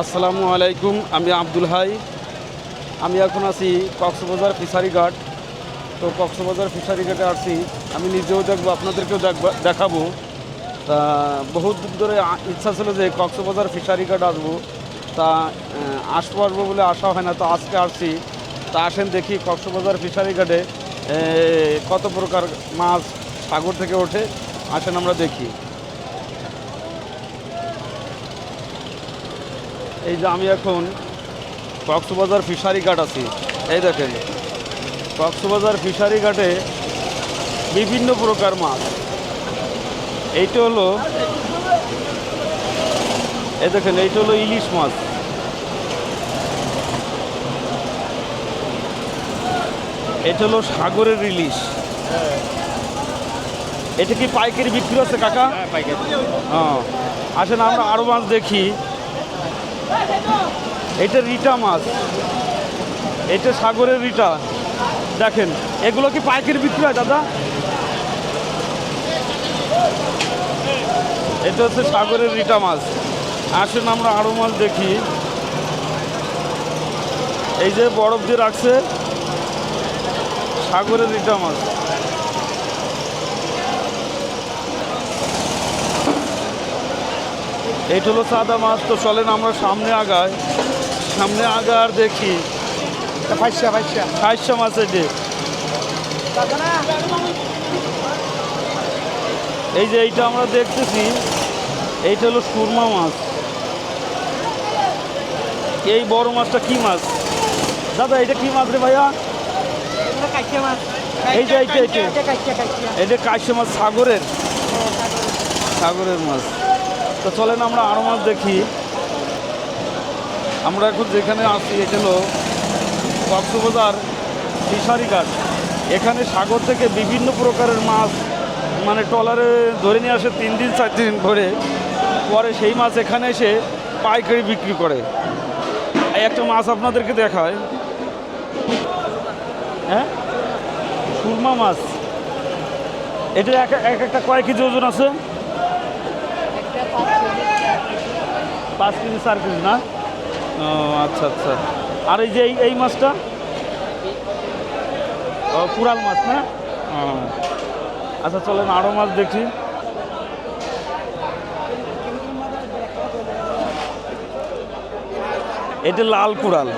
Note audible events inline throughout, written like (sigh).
আসসালামু আলাইকুম আমি আব্দুল হাই। আমি এখন আছি কক্সবাজার ফিশারি ঘাট। তো কক্সবাজার ফিশারি ঘাটে আসছি আমি নিজেও দেখব, আপনাদেরকেও দেখব তা বহুত দিন ধরে ইচ্ছা ছিল যে কক্সবাজার ফিশারি ঘাট আসব। তা আসব আসব বলে আসা হয় না, তো আজকে আসছি। তা আসেন দেখি কক্সবাজার ফিশারি ঘাটে। কত প্রকার মাছ সাগর থেকে ওঠে? আসেন আমরা দেখি। এই যে আমি এখন কক্সবাজার ফিশারি ঘাট আছি। এই দেখেন, কক্সবাজার ফিশারি ঘাটে বিভিন্ন প্রকার মাছ। এইটা হলো, এই দেখেন, এইটা হলো ইলিশ মাছ। এটা হলো সাগরের ইলিশ এটা কি পাইকারি বিক্রি হচ্ছে কাকা? হ্যাঁ আসেন আমরা আরও মাছ দেখি। এটা রিটা মাছ। এটা সাগরের রিটা। দেখেন এগুলো কি পাইকারি বিক্রি হয় দাদা? এটা হচ্ছে সাগরের রিটা মাছ। আসেন আমরা আরও মাছ দেখি। এই যে বরফ দিয়ে রাখছে। সাগরের রিটা মাছ। এইটা হলো সাদা মাছ তো চলেন আমরা সামনে আগাই। সামনে আগার দেখি। সাতশো মাছ এটি। এই যে এইটা আমরা দেখতেছি এইটা হলো সুরমা মাছ। এই বড় মাছটা কি মাছ? দাদা এটা কি মাছ রে ভাইয়া? এই যে এটা কাশি মাছ সাগরের। সাগরের মাছ। তো চলেন আমরা আরও মাছ দেখি। আমরা এখন যেখানে আছি এটা হলো কক্সবাজার ফিশারি ঘাট। এখানে সাগর থেকে বিভিন্ন প্রকারের মাছ মানে ট্রলারে ধরে নিয়ে আসে তিন দিন চার দিন ধরে। পরে সেই মাছ এখানে এসে পাইকারি বিক্রি করে। এই একটা মাছ আপনাদেরকে দেখায়। হ্যাঁ? সুরমা মাছ। এটা এক এক একটা কয় কেজি ওজন আছে? পাঁচ কেজি, চার কেজি, না? ও আচ্ছা আচ্ছা। আর এই যে এই মাছটা? কুড়াল মাছ, না? আচ্ছা চলেন আরও মাছ দেখি। এটা লাল কুড়াল।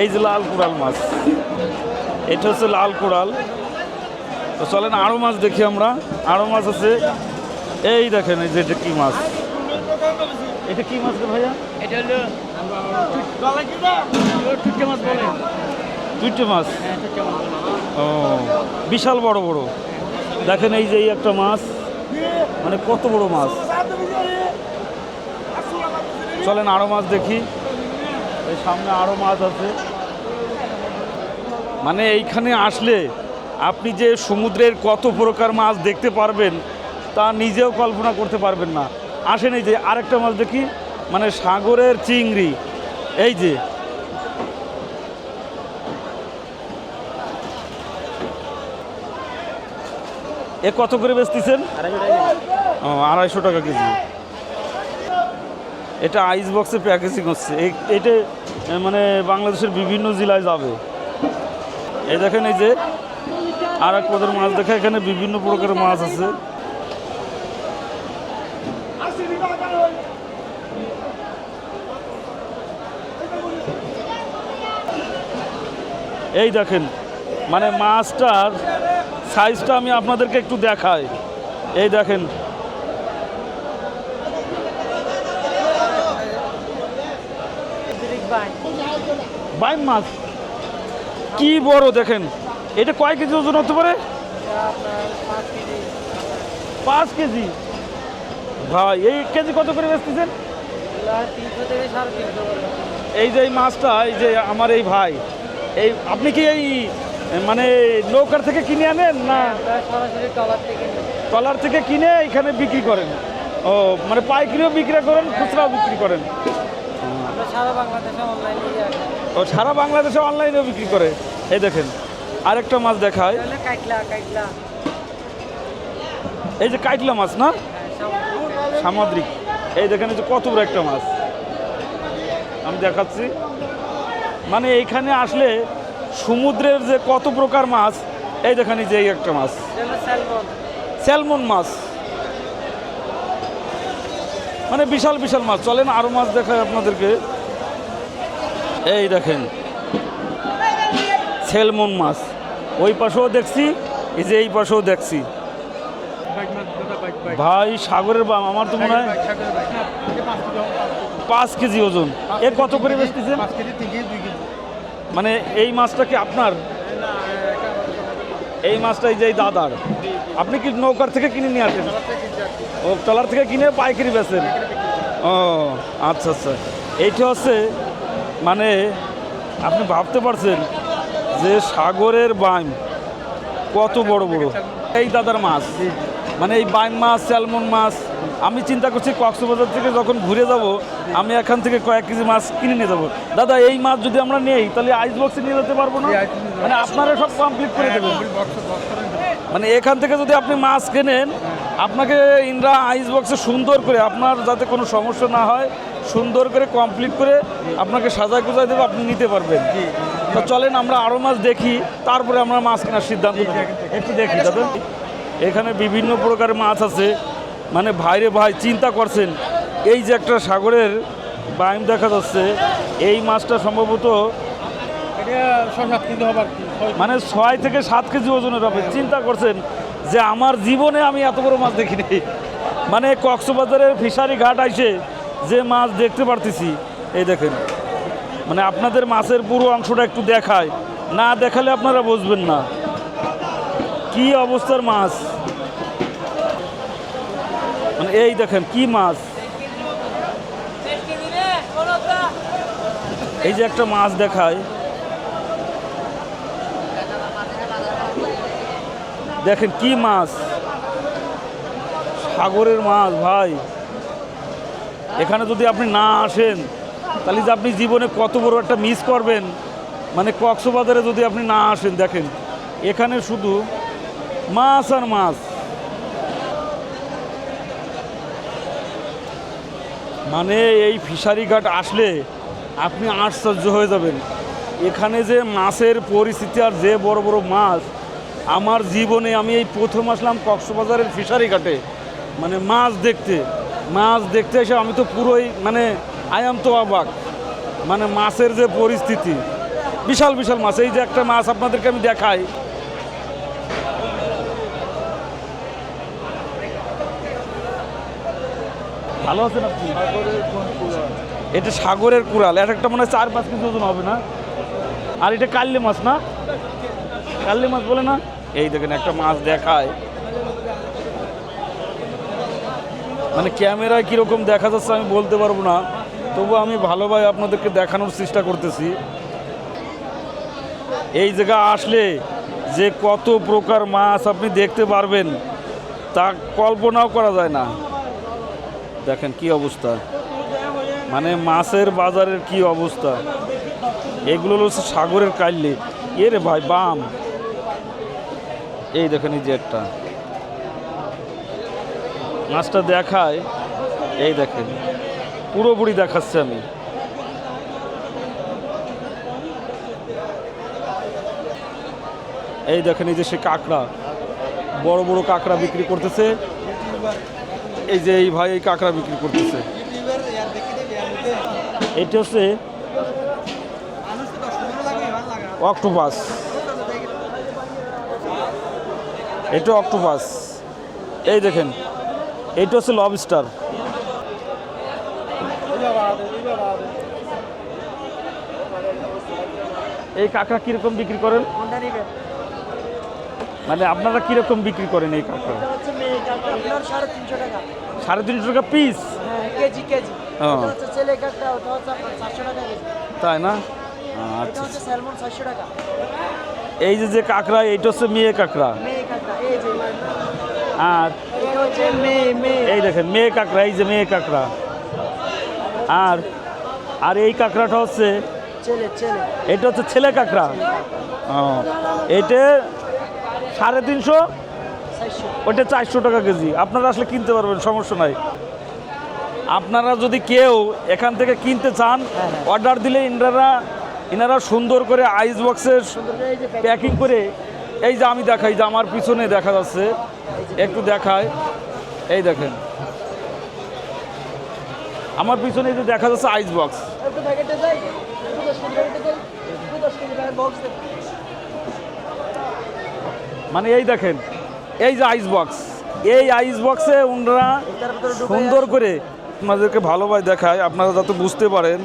এই যে লাল কুড়াল মাছ। এটা হচ্ছে লাল কোড়াল তো চলেন আরও মাছ দেখি আমরা। আরও মাছ আছে। এই দেখেন এই যে এটা কী মাছ? এটা কী মাছ রে ভাইয়া? এটা হলো টুটকে মাছ বলে। টুইটে হ্যাঁ টুটকে মাছ ও বিশাল বড় বড়। দেখেন এই যে এই একটা মাছ। মানে কত বড় মাছ। চলেন আরও মাছ দেখি। এই সামনে আরও মাছ আছে। মানে এইখানে আসলে আপনি যে সমুদ্রের কত প্রকার মাছ দেখতে পারবেন, তা নিজেও কল্পনা করতে পারবেন না। আসেন এই যে আরেকটা মাছ দেখি মানে সাগরের চিংড়ি। এই যে। এ কত করে বেচতেছেন? ও, আড়াইশো টাকা কেজি। এটা আইস বক্সে প্যাকেজিং হচ্ছে। এটা মানে বাংলাদেশের বিভিন্ন জেলায় যাবে। এই দেখেন এই যে আর এক পদের মাছ দেখে এখানে বিভিন্ন প্রকারের মাছ আছে। এই দেখেন মানে মাছটার সাইজটা আমি আপনাদেরকে একটু দেখাই। এই দেখেন। বাইম মাছ। কি বড় দেখেন? এটা কয় কেজি ওজন হতে পারে? পাঁচ কেজি। ভাই, এই কেজি কত করে বেচতেছেন? এই যে এই মাছটা, এই যে আমার এই ভাই, এই আপনি কি এই মানে নৌকার থেকে কিনে আনেন না? টলার থেকে কিনে এখানে বিক্রি করেন। ও মানে পাইকারিও বিক্রি করেন, খুচরাও বিক্রি করেন। ও সারা বাংলাদেশে অনলাইনেও বিক্রি করে। এই দেখেন আরেকটা মাছ দেখায়। এই যে কাইটলা মাছ না? হ্যাঁ, সামুদ্রিক। এই দেখেন এই যে কত বড় একটা মাছ। আমি দেখাচ্ছি। মানে এইখানে আসলে সমুদ্রের যে কত প্রকার মাছ এই দেখেন যে এই একটা মাছ। স্যালমন। মাছ। মানে বিশাল বিশাল মাছ। চলেন আরও মাছ দেখায় আপনাদেরকে। এই দেখেন স্যালমন মাছ। ওই পাশেও দেখছি, এই যে এই পাশেও দেখছি। ভাই, সাগরের বাম, আমার তো মনে হয় পাঁচ কেজি ওজন। এ কত করে বেচতেছেন? মানে এই মাছটা কি আপনার? এই মাছটা এই যে দাদার। আপনি কি নৌকার থেকে কিনে নিয়ে আসেন? ও, ট্রলার থেকে কিনে পাইকারি বেচেন? ও আচ্ছা আচ্ছা। এইটা হচ্ছে মানে আপনি ভাবতে পারছেন যে সাগরের বাইম কত বড় বড়? এই দাদার মাছ। মানে এই বাইম মাছ স্যালমন মাছ আমি চিন্তা করছি কক্সবাজার থেকে যখন ঘুরে যাব আমি এখান থেকে কয়েক কেজি মাছ কিনে নিয়ে যাব। দাদা এই মাছ যদি আমরা নেই তাহলে আইস বক্সে নিয়ে যেতে পারব না? মানে আপনারা সব কমপ্লিট করে দেবেন। মানে এখান থেকে যদি আপনি মাছ কেনেন আপনাকে ইন্দ্রা আইস বক্সে সুন্দর করে আপনার যাতে কোনো সমস্যা না হয় সুন্দর করে কমপ্লিট করে আপনাকে সাজায় গুজায় দেবো আপনি নিতে পারবেন। তো চলেন আমরা আরও মাছ দেখি তারপরে আমরা মাছ কেনার সিদ্ধান্ত একটু দেখি দাদা। এখানে বিভিন্ন প্রকার মাছ আছে। মানে ভাইরে ভাই চিন্তা করছেন এই যে একটা সাগরের বাইম দেখা যাচ্ছে এই মাছটা সম্ভবত মানে ছয় থেকে সাত কেজি ওজনের হবে। চিন্তা করছেন যে আমার জীবনে আমি এত বড় মাছ দেখিনি। মানে কক্সবাজারের ফিশারি ঘাট আইসে যে মাছ দেখতে পারতেছি, এই দেখেন। মানে আপনাদের মাছের পুরো অংশটা একটু দেখায়। না দেখালে আপনারা বুঝবেন না। কি অবস্থার মাছ? মানে এই দেখেন, কি মাছ? এই যে একটা মাছ দেখায়। দেখেন কি মাছ? সাগরের মাছ, ভাই। এখানে যদি আপনি না আসেন, তাহলে যে আপনি জীবনে কত বড় একটা মিস করবেন। মানে কক্সবাজারে যদি আপনি না আসেন, দেখেন, এখানে শুধু মাছ আর মাছ। মানে এই ফিশারি ঘাট আসলে আপনি আশ্চর্য হয়ে যাবেন। এখানে যে মাছের পরিস্থিতি আর যে বড় বড় মাছ, আমার জীবনে আমি এই প্রথম আসলাম কক্সবাজারের ফিশারি ঘাটে। মানে মাছ দেখতে। মাছ দেখতে এসে আমি তো পুরোই মানে আয়াম তো অবাক। মানে মাছের যে পরিস্থিতি। বিশাল বিশাল মাছ। এই যে একটা মাছ আপনাদেরকে আমি দেখাই। ভালো আছেন আপনি? এটা সাগরের কুড়াল। এক একটা মনে হয় চার, পাঁচ কেজি ওজন হবে না? আর এটা কাল্লি মাছ না? কাল্লি মাছ বলে না? এই দেখেন, একটা মাছ দেখায়। মানে ক্যামেরায় কীরকম দেখা যাচ্ছে আমি বলতে পারব না। তবু আমি ভালোভাবে আপনাদেরকে দেখানোর চেষ্টা করতেছি। এই জায়গা আসলে যে কত প্রকার মাছ আপনি দেখতে পারবেন, তা কল্পনাও করা যায় না। দেখেন কি অবস্থা। মানে মাছের বাজারের কি অবস্থা। এগুলো হচ্ছে সাগরের কাইলে এ রে ভাই, বাম। এই দেখেন এই যে একটা। মাছটা দেখায়। এই দেখেন, পুরোপুরি দেখাচ্ছে আমি। এই দেখেন, এই যে সে কাঁকড়া, বড় বড় কাঁকড়া বিক্রি করতেছে। এই যে এই ভাই এই কাঁকড়া বিক্রি করতেছে। এটা হচ্ছে অক্টোপাস। এটা অক্টোপাস। এই দেখেন এইটা হচ্ছে লবস্টার এই কাঁকড়া কীরকম বিক্রি করেন? মানে আপনারা কীরকম বিক্রি করেন এই কাঁকড়া? এটা সাড়ে তিনশো টাকা। পিস হ্যাঁ। এটা কেজি। তাই না? আচ্ছা। এই যে যে কাঁকড়া এইটা হচ্ছে মেয়ে কাঁকড়া। আর এই দেখেন মেয়ে কাঁকড়া এই যে মেয়ে কাঁকড়া। আর আর এই কাঁকড়াটা হচ্ছে এটা হচ্ছে ছেলে কাঁকড়া। এটা সাড়ে তিনশো ওইটা চারশো টাকা কেজি। আপনারা আসলে কিনতে পারবেন সমস্যা নাই। আপনারা যদি কেউ এখান থেকে কিনতে চান হ্যাঁ, হ্যাঁ। অর্ডার দিলে ইনারা ইনারা সুন্দর করে আইস বক্সের প্যাকিং করে এই যে আমি দেখাই যে আমার পিছনে দেখা যাচ্ছে একটু দেখায়। এই দেখেন। আমার পিছনে যে দেখা যাচ্ছে আইস বক্স মানে এই দেখেন এই যে আইস বক্স এই আইস বক্সে ওনারা সুন্দর করে আপনাদেরকে ভালোভাবে দেখায় আপনারা যাতে বুঝতে পারেন।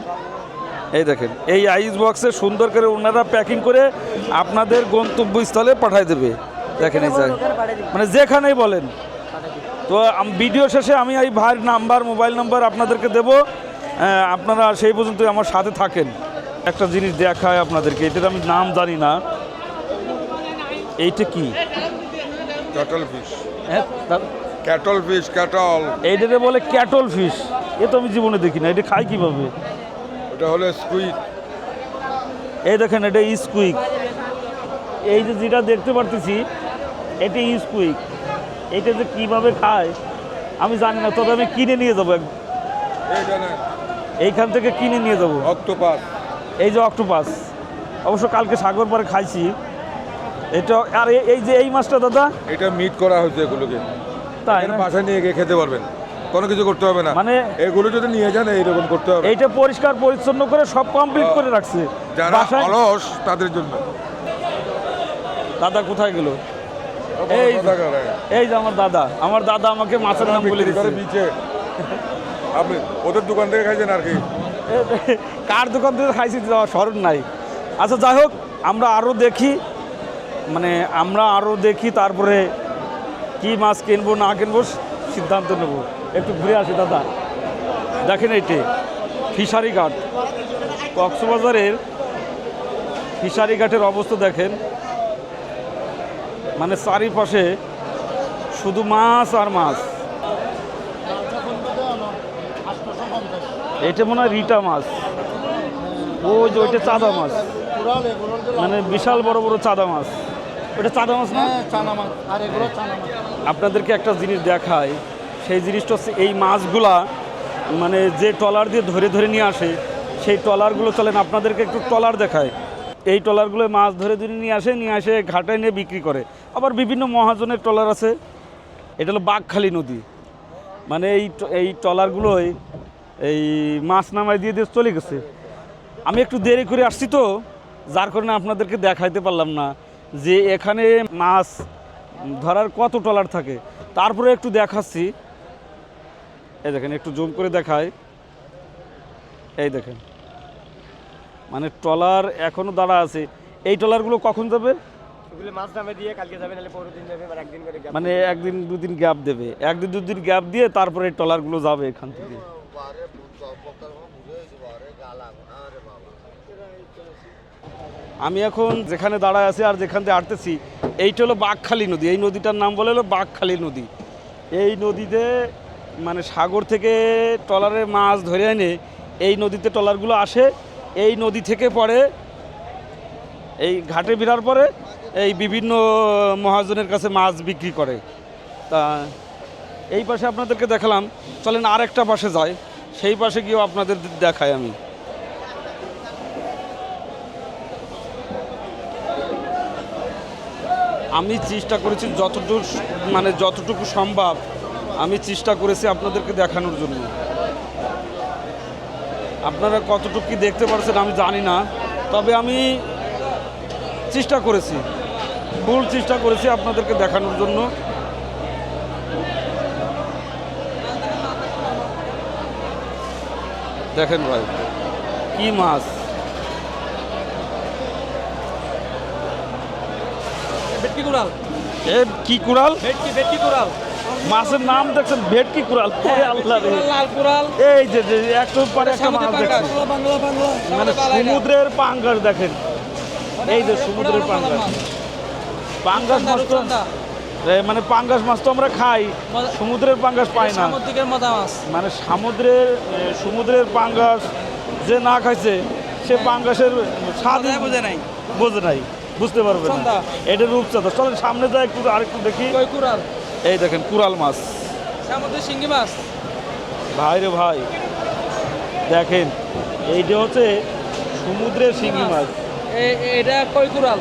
এই দেখেন এই আইস বক্সে সুন্দর করে ওনারা প্যাকিং করে আপনাদের গন্তব্যস্থলে পাঠায় দেবে। দেখেন এই মানে যেখানেই বলেন তো আম- ভিডিও শেষে আমি এই ভাইয়ের নাম্বার মোবাইল নাম্বার আপনাদেরকে দেব। আপনারা সেই পর্যন্তই আমার সাথে থাকেন। একটা জিনিস দেখায় আপনাদেরকে এটার আমি নাম জানি না। এইটা কি? ক্যাটল ফিশ হ্যাঁ ক্যাটল ফিশ ক্যাটল এইটাতে বলে ক্যাটল ফিশ এ তো আমি জীবনে দেখি না এটা খাই কীভাবে? ওটা হলো স্কুইড এই দেখেন এটা স্কুইক এই যে যেটা দেখতে পারতেছি এটা স্কুইক এটা যে কীভাবে খায় আমি জানি না তবে আমি কিনে নিয়ে যাব এইখান থেকে কিনে নিয়ে যাব। অক্টোপাস। এই যে অক্টোপাস অবশ্য কালকে সাগর পারে খাইছি। এটা আর এই যে এই মাছটা দাদা? এটা মিট করা হয়েছে এগুলোকে। তাই? বাসায় নিয়ে গিয়ে খেতে পারবেন। কোনো কিছু করতে হবে না। মানে এগুলো যদি নিয়ে যান এইরকম করতে হবে। এইটা পরিষ্কার পরিচ্ছন্ন করে সব কমপ্লিট করে রাখছে। যারা অলস তাদের জন্য। দাদা কোথায় গেল? এই এই যে আমার দাদা আমার দাদা আমাকে মাছের নাম বলে দিচ্ছে বিচে। আপনি ওদের দোকান থেকে খাইছেন আর কি? কার দোকান থেকে খাইছি যাওয়া স্মরণ নাই। আচ্ছা যাই হোক আমরা আরও দেখি মানে আমরা আরও দেখি তারপরে কি মাছ কিনবো না কিনবো সিদ্ধান্ত নেব। একটু ঘুরে আসি দাদা। দেখেন এইটি ফিশারি ঘাট। কক্সবাজারের ফিশারি ঘাটের অবস্থা দেখেন। মানে চারিপাশে শুধু মাছ আর মাছ। এটা মনে হয় রিটা মাছ। ওই যে ওইটা চাঁদা মাছ। মানে বিশাল বড় বড় চাঁদা মাছ। ওটা চাঁদা মাছ না? আপনাদেরকে একটা জিনিস দেখায় সেই জিনিসটা হচ্ছে এই মাছগুলা মানে যে ট্রলার দিয়ে ধরে ধরে নিয়ে আসে সেই ট্রলারগুলো চলেন আপনাদেরকে একটু ট্রলার দেখায় এই ট্রলারগুলো মাছ ধরে ধরে নিয়ে আসে নিয়ে আসে, ঘাটে নিয়ে বিক্রি করে। আবার বিভিন্ন মহাজনের ট্রলার আছে। এটা হলো বাঘখালী নদী। মানে এই এই ট্রলারগুলোই এই মাছ নামাই দিয়ে দিয়ে চলে গেছে। আমি একটু দেরি করে আসছি তো, যার কারণে আপনাদেরকে দেখাইতে পারলাম না যে এখানে মাছ ধরার কত ট্রলার থাকে। তারপরে একটু দেখাচ্ছি। এই দেখেন, একটু জুম করে দেখায় এই দেখেন। মানে ট্রলার এখনও দাঁড়া আছে। এই ট্রলারগুলো কখন যাবে? মানে একদিন দুদিন গ্যাপ দেবে। একদিন দুদিন গ্যাপ দিয়ে তারপরে ট্রলারগুলো যাবে এখান থেকে। আমি এখন যেখানে দাঁড়ায় আছি আর যেখান থেকে হাঁটতেছি এইটা হলো বাঘখালী নদী। এই নদীটার নাম বলে হলো বাঘখালী নদী। এই নদীতে মানে সাগর থেকে ট্রলারে মাছ ধরে এনে এই নদীতে ট্রলারগুলো আসে। এই নদী থেকে পরে এই ঘাটে ফেরার পরে এই বিভিন্ন মহাজনের কাছে মাছ বিক্রি করে। তা এই পাশে আপনাদেরকে দেখালাম। চলেন আর একটা পাশে যায় সেই পাশে গিয়েও আপনাদের দেখাই আমি। আমি চেষ্টা করেছি যতটুকু মানে যতটুকু সম্ভব, আমি চেষ্টা করেছি আপনাদেরকে দেখানোর জন্য। আপনারা কতটুকু কি দেখতে পারছেন আমি জানি না তবে আমি চেষ্টা করেছি ফুল চেষ্টা করেছি আপনাদেরকে দেখানোর জন্য। দেখেন ভাই কি মাছ। ভেটকি কুড়াল। এ কি কুড়াল? কুড়াল। মাছের নাম দেখছেন ভেটকি কুড়াল? ওরে আল্লাহ লাল কুড়াল। এই যে যে একটু পরে একটা মাছ দেখছেন। মানে সমুদ্রের পাঙ্গাস দেখেন। এই যে সমুদ্রের পাঙ্গাস। পাঙ্গাস মাছ তো মানে পাঙ্গাস মাছ তো আমরা খাই। সমুদ্রের পাঙ্গাস পাই না। মানে সমুদ্রের সমুদ্রের পাঙ্গাস যে না খাইছে সে পাঙ্গাসের স্বাদ বোঝে নাই। বোঝে নাই। বুঝতে পারবে না। এটা রূপচাঁদা। চলেন সামনে যায় একটু আরেকটু দেখি। এই দেখেন কুরাল মাছ। শিঙ্গি মাছ। ভাই রে ভাই দেখেন এইটা হচ্ছে সমুদ্রের শিঙি মাছ। এটা কই কুরাল?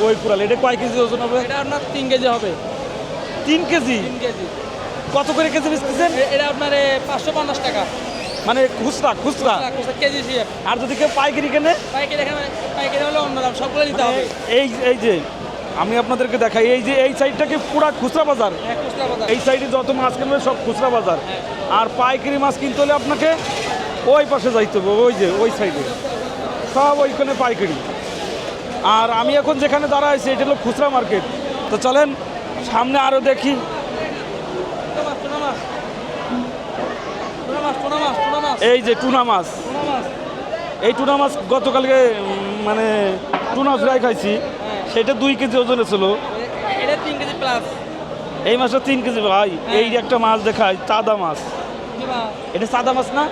কই কুরাল? এটা কয় কেজি ওজন হবে? এটা আপনার তিন কেজি হবে। তিন কেজি? তিন কেজি। কত করে কেজি বেচতেছেন? এটা আপনার পাঁচশো পঞ্চাশ টাকা। মানে খুচরা খুচরা। কেজি হিসেবে। আর যদি কেউ পাইকারি কেনে? পাইকারি পাইকারি হলে অন্য দাম সবগুলো নিতে হবে। এই এই যে আমি আপনাদেরকে দেখাই এই যে এই সাইডটাকে পুরা খুচরা বাজার। হ্যাঁ এই সাইডে যত মাছ কিনবে সব খুচরা বাজার। আর পাইকারি মাছ কিনতে হলে আপনাকে ওই পাশে যাইতে হবে ওই যে ওই সাইডে। সব ওইখানে পাইকারি। আর আমি এখন যেখানে দাঁড়া আছি এটা হলো খুচরা মার্কেট। তো চলেন সামনে আরও দেখি। এই যে টুনা মাছ। এই টুনা মাছ গতকালকে মানে টুনা ফ্রাই খাইছি। সেটা দুই কেজি ওজনে ছিল। এটা তিন কেজি প্লাস এই মাছটা তিন কেজি ভাই এই একটা মাছ দেখায় চাদা মাছ। এটা চাদা মাছ না?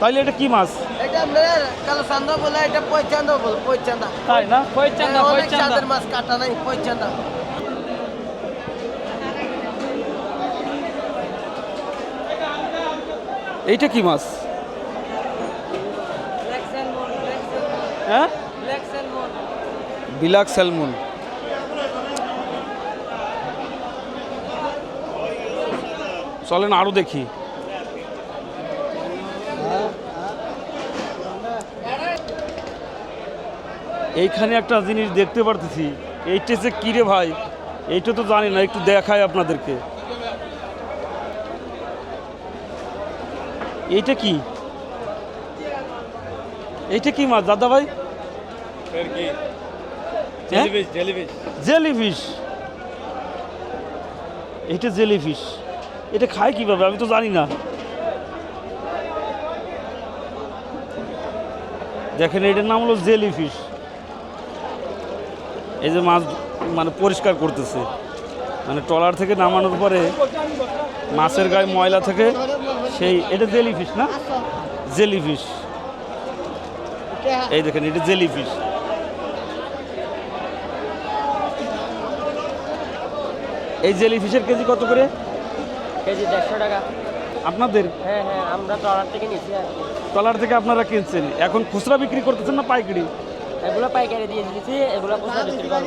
তাইলে এটা কি মাছ? এটা আপনার কালো চান্দা বলে এটা পয়চান্দা বলে পয়চান্দা তাই না? কই চান্দা কই অনেক মাছ কাটা নাই পয়চান্দা এইটা কি মাছ? হ্যাঁ? বিলাক স্যালমন চলেন আরও দেখি। এইখানে একটা জিনিস দেখতে পারতেছি। এইটা যে কিরে ভাই? এইটা তো জানি না, একটু দেখাই আপনাদেরকে। এইটা কি? এইটা কি মাছ, দাদা ভাই? জেলিফিশ এটা জেলিফিশ এটা খায় কীভাবে? আমি তো জানি না। দেখেন এটার নাম হলো জেলিফিশ এই যে মাছ মানে পরিষ্কার করতেছে। মানে ট্রলার থেকে নামানোর পরে মাছের গায়ে ময়লা থেকে সেই এটা জেলিফিশ না? জেলিফিশ এই দেখেন এটা জেলিফিশ এই জেলিফিশের কেজি কত করে? কেজি দেড়শো টাকা। আপনাদের? হ্যাঁ হ্যাঁ আমরা ট্রলার থেকে কি। ট্রলার থেকে আপনারা কিনছেন। এখন খুচরা বিক্রি করতেছেন না পাইকারি? এগুলো পাইকারি দিয়ে দিচ্ছি এগুলো খুচরা বিক্রি করব।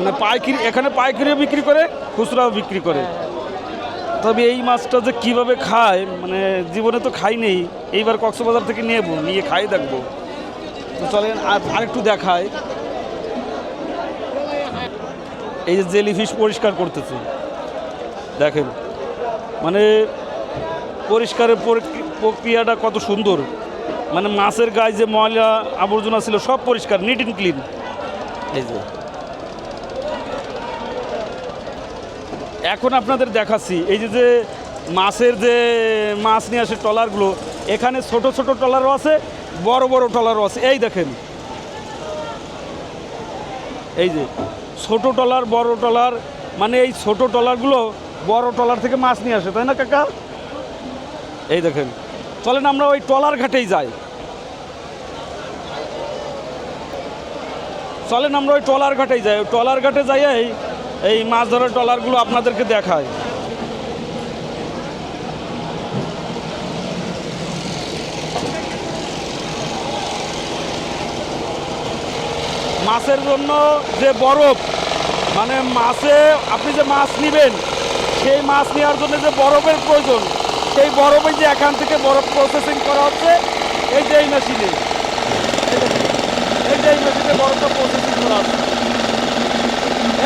মানে পাইকারি এখানে পাইকারিও বিক্রি করে খুচরাও বিক্রি করে। তবে এই মাছটা যে কীভাবে খায় মানে জীবনে তো খাই নেই এইবার কক্সবাজার থেকে নেব নিয়ে খাই দেখব। তো চলেন আর আরেকটু দেখায় এই যে জেলিফিশ পরিষ্কার করতেছে। দেখেন মানে পরিষ্কারের প্রক্রিয়াটা কত সুন্দর। মানে মাছের গায়ে যে ময়লা, আবর্জনা ছিল, সব পরিষ্কার নিট অ্যান্ড ক্লিন এই যে। এখন আপনাদের দেখাচ্ছি, এই যে যে মাছের যে মাছ নিয়ে আসে ট্রলারগুলো, এখানে ছোট ছোট ট্রলারও আছে, বড় বড় ট্রলারও আছে। এই দেখেন। এই যে। ছোট ট্রলার বড় ট্রলার মানে এই ছোট ট্রলারগুলো বড় ট্রলার থেকে মাছ নিয়ে আসে তাই না কাকা? এই দেখেন। চলেন আমরা ওই ট্রলার ঘাটেই যাই। চলেন আমরা ওই ট্রলার ঘাটেই যাই। ওই ট্রলার ঘাটে যাই এই মাছ ধরার ট্রলারগুলো আপনাদেরকে দেখায় মাছের জন্য যে বরফ মানে মাছে আপনি যে মাছ নেবেন সেই মাছ নেওয়ার জন্য যে বরফের প্রয়োজন সেই বরফে যে এখান থেকে বরফ প্রসেসিং করা হচ্ছে এই যে এই মেশিনে এই যে এই মেশিনে বরফটা প্রসেসিং করা হচ্ছে।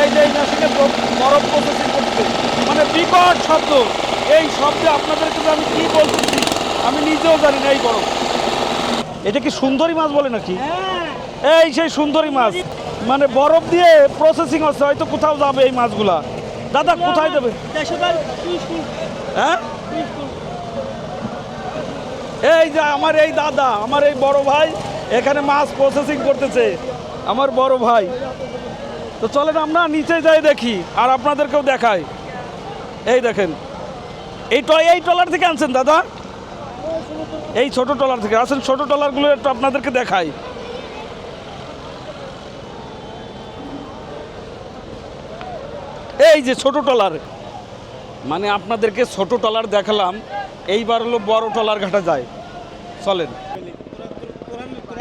এই যে এই মেশিনে বরফ প্রসেসিং করছে মানে বিকট শব্দ। এই শব্দে আপনাদেরকে আমি কী বলতেছি আমি নিজেও জানি না এই বরফ। এটা কি সুন্দরী মাছ বলে নাকি? এই সেই সুন্দরী মাছ। মানে বরফ দিয়ে প্রসেসিং হচ্ছে হয়তো কোথাও যাবে এই মাছগুলা। দাদা কোথায় যাবে হ্যাঁ? এই যে আমার এই দাদা আমার এই বড় ভাই এখানে মাছ প্রসেসিং করতেছে। আমার বড় ভাই। তো চলেন আমরা নিচে যাই দেখি আর আপনাদেরকেও দেখাই। এই দেখেন। এই এই ট্রলার থেকে আনছেন দাদা? এই ছোট ট্রলার থেকে। আসেন ছোট ট্রলারগুলো একটু আপনাদেরকে দেখাই। এই যে ছোট ট্রলার। মানে আপনাদেরকে ছোট ট্রলার দেখালাম, এইবার হলো বড় ট্রলার ঘাটা যায়। চলেন।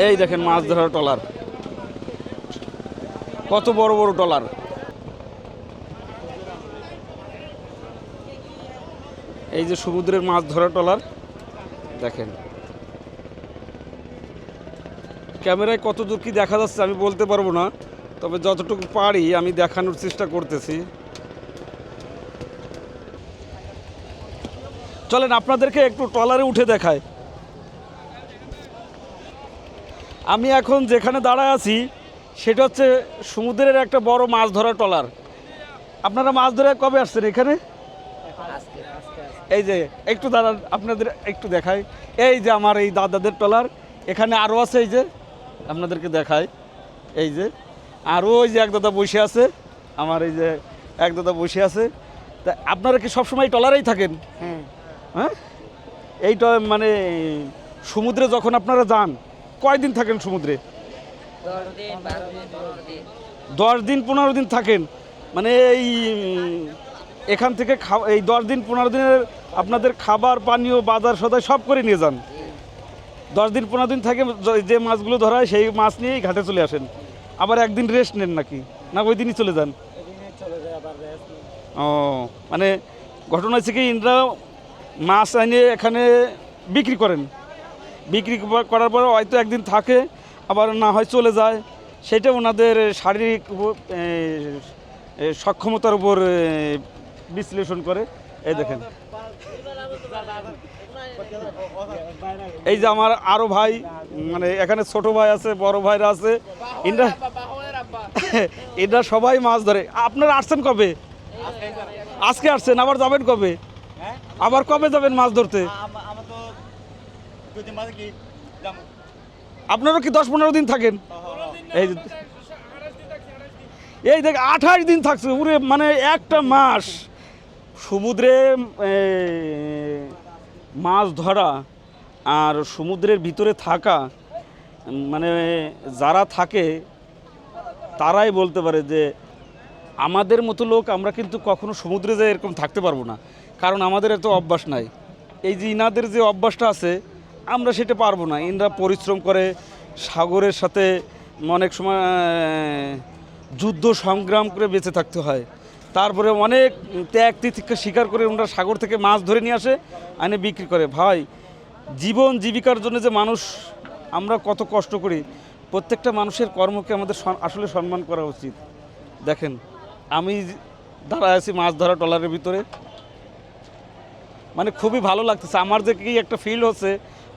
এই দেখেন মাছ ধরার ট্রলার। কত বড় বড় ট্রলার। এই যে সমুদ্রের মাছ ধরা ট্রলার, দেখেন। ক্যামেরায় কত দূর কি দেখা যাচ্ছে আমি বলতে পারব না, তবে যতটুকু পারি আমি দেখানোর চেষ্টা করতেছি। চলেন, আপনাদেরকে একটু ট্রলারে উঠে দেখায় আমি এখন যেখানে দাঁড়ায় আছি, সেটা হচ্ছে সমুদ্রের একটা বড় মাছ ধরা ট্রলার। আপনারা মাছ ধরে কবে আসছেন এখানে? এই যে, একটু দাদা আপনাদের একটু দেখাই। এই যে আমার এই দাদাদের ট্রলার, এখানে আরও আছে এই যে, আপনাদেরকে দেখায় এই যে আরও ওই যে এক দাদা বসে আছে, আমার এই যে এক দাদা বসে আছে। তা আপনারা কি সবসময় ট্রলারেই থাকেন? হ্যাঁ। এই ট- মানে সমুদ্রে যখন আপনারা যান কয়দিন থাকেন সমুদ্রে? দশ দিন পনেরো দিন থাকেন। মানে এই এখান থেকে এই দশ দিন পনেরো দিনের আপনাদের খাবার পানীয় বাজার সদায় সব করে নিয়ে যান। দশ দিন পনেরো দিন থাকে যে মাছগুলো ধরা হয় সেই মাছ নিয়েই ঘাটে চলে আসেন। আবার একদিন রেস্ট নেন নাকি? না ওই দিনই চলে যান? ও মানে ঘটনা হচ্ছে কি ইনরা মাছ এনে এখানে বিক্রি করেন। বিক্রি করার পরে হয়তো একদিন থাকে, আবার না হয় চলে যায়। সেটা ওনাদের শারীরিক সক্ষমতার উপর বিশ্লেষণ করে। এই দেখেন। এই যে আমার আরও ভাই মানে এখানে ছোট ভাই আছে, বড় ভাইরা আছে। এরা এরা (laughs) সবাই মাছ ধরে। আপনারা আসছেন কবে? আজকে আসছেন, আবার যাবেন কবে? আবার কবে যাবেন মাছ ধরতে? আপনারও কি দশ পনেরো দিন থাকেন? এই এই দেখ আঠাশ দিন থাকছে উরে মানে একটা মাস সমুদ্রে মাছ ধরা আর সমুদ্রের ভিতরে থাকা মানে যারা থাকে তারাই বলতে পারে যে আমাদের মতো লোক আমরা কিন্তু কখনো সমুদ্রে যেয়ে এরকম থাকতে পারব না। কারণ আমাদের এত অভ্যাস নাই। এই যে ইনাদের যে অভ্যাসটা আছে, আমরা সেটা পারব না। ইনরা পরিশ্রম করে, সাগরের সাথে অনেক সময় যুদ্ধ সংগ্রাম করে বেঁচে থাকতে হয়। তারপরে অনেক ত্যাগ তিতিক্ষা স্বীকার করে ওনারা সাগর থেকে মাছ ধরে নিয়ে আসে, আনে বিক্রি করে। ভাই, জীবন জীবিকার জন্য যে মানুষ আমরা কত কষ্ট করি, প্রত্যেকটা মানুষের কর্মকে আমাদের আসলে সম্মান করা উচিত। দেখেন আমি দাঁড়ায় আছি মাছ ধরা ট্রলারের ভিতরে। মানে খুবই ভালো লাগতেছে। আমার যে কি একটা ফিল হচ্ছে,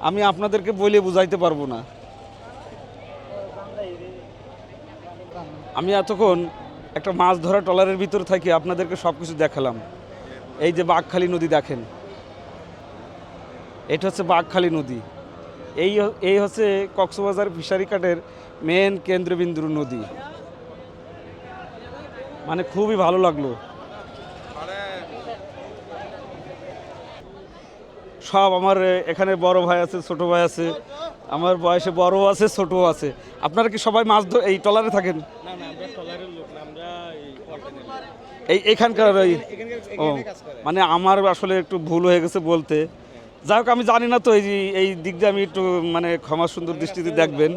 আমি আপনাদেরকে বলে বুঝাইতে পারব না। আমি এতক্ষণ একটা মাছ ধরা ট্রলারের ভিতরে থাকি আপনাদেরকে সব কিছু দেখালাম। এই যে বাঘখালী নদী দেখেন। এটা হচ্ছে বাঘখালী নদী। এই এই হচ্ছে কক্সবাজার ফিশারি কাটের মেন কেন্দ্রবিন্দুর নদী। মানে খুবই ভালো লাগল। সব আমার এখানে বড় ভাই আছে ছোট ভাই আছে আমার বয়সে বড় আছে ছোট আছে। আপনারা কি সবাই মাছ ধর এই ট্রলারে থাকেন? এই এখানকার ওই ও মানে আমার আসলে একটু ভুল হয়ে গেছে বলতে। যাই হোক আমি জানি না তো এই এই দিক দিয়ে আমি একটু মানে ক্ষমা সুন্দর দৃষ্টিতে দেখবেন।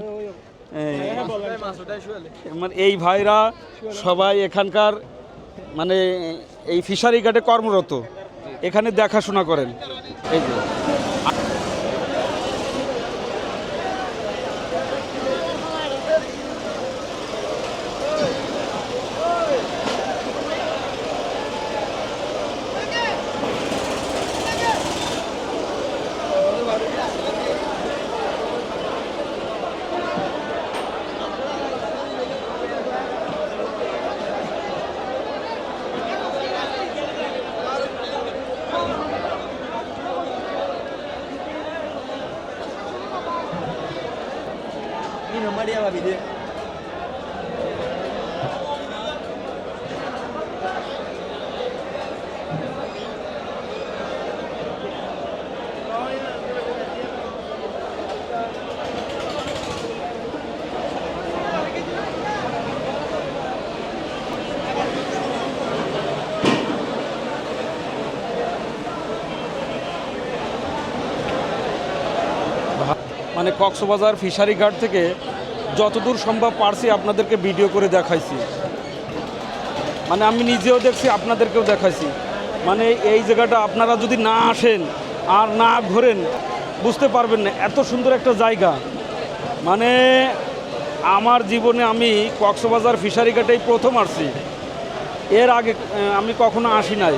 মানে এই ভাইরা সবাই এখানকার মানে এই ফিশারি ঘাটে কর্মরত। এখানে দেখাশোনা করেন। এই যে। মানে কক্সবাজার ফিশারি ঘাট থেকে যতদূর সম্ভব পারছি আপনাদেরকে ভিডিও করে দেখাইছি। মানে আমি নিজেও দেখছি, আপনাদেরকেও দেখাইছি। মানে এই জায়গাটা আপনারা যদি না আসেন আর না ঘোরেন, বুঝতে পারবেন না, এত সুন্দর একটা জায়গা। মানে আমার জীবনে আমি কক্সবাজার ফিশারি ঘাটেই প্রথম আসছি। এর আগে আমি কখনো আসি নাই।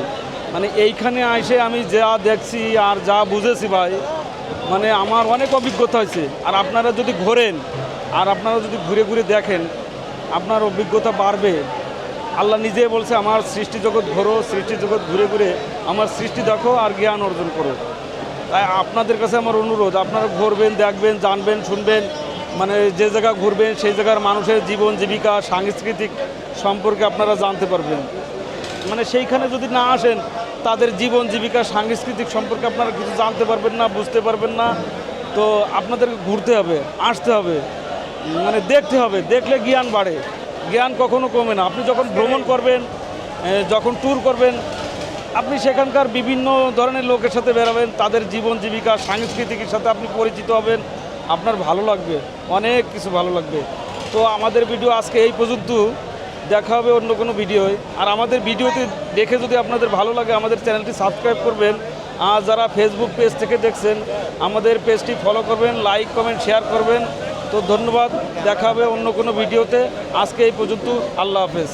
মানে এইখানে এসে আমি যা দেখছি আর যা বুঝেছি ভাই মানে আমার অনেক অভিজ্ঞতা হয়েছে। আর আপনারা যদি ঘোরেন, আর আপনারা যদি ঘুরে ঘুরে দেখেন, আপনার অভিজ্ঞতা বাড়বে। আল্লাহ নিজে বলছে, আমার সৃষ্টি জগৎ ঘোরো, সৃষ্টি জগৎ ঘুরে ঘুরে আমার সৃষ্টি দেখো আর জ্ঞান অর্জন করো। তাই আপনাদের কাছে আমার অনুরোধ, আপনারা ঘুরবেন, দেখবেন, জানবেন, শুনবেন মানে যে জায়গা ঘুরবেন, সেই জায়গার মানুষের জীবন, জীবিকা, সাংস্কৃতিক সম্পর্কে আপনারা জানতে পারবেন। মানে সেইখানে যদি না আসেন, তাদের জীবন, জীবিকা, সাংস্কৃতিক সম্পর্কে আপনারা কিছু জানতে পারবেন না, বুঝতে পারবেন না। তো আপনাদেরকে ঘুরতে হবে, আসতে হবে মানে দেখতে হবে, দেখলে জ্ঞান বাড়ে। জ্ঞান কখনো কমে না। আপনি যখন ভ্রমণ করবেন যখন ট্যুর করবেন, আপনি সেখানকার বিভিন্ন ধরনের লোকের সাথে বেরাবেন তাদের জীবন, জীবিকা, সাংস্কৃতিকের সাথে আপনি পরিচিত হবেন, আপনার ভালো লাগবে, অনেক কিছু ভালো লাগবে। তো আমাদের ভিডিও আজকে এই পর্যন্ত। দেখা হবে অন্য কোনো ভিডিওয় আর আমাদের ভিডিওতে দেখে যদি আপনাদের ভালো লাগে, আমাদের চ্যানেলটি সাবস্ক্রাইব করবেন। আর যারা ফেসবুক পেজ থেকে দেখছেন, আমাদের পেজটি ফলো করবেন লাইক কমেন্ট শেয়ার করবেন। তো ধন্যবাদ, দেখা হবে অন্য কোনো ভিডিওতে আজকে এই পর্যন্ত, আল্লাহ হাফেজ।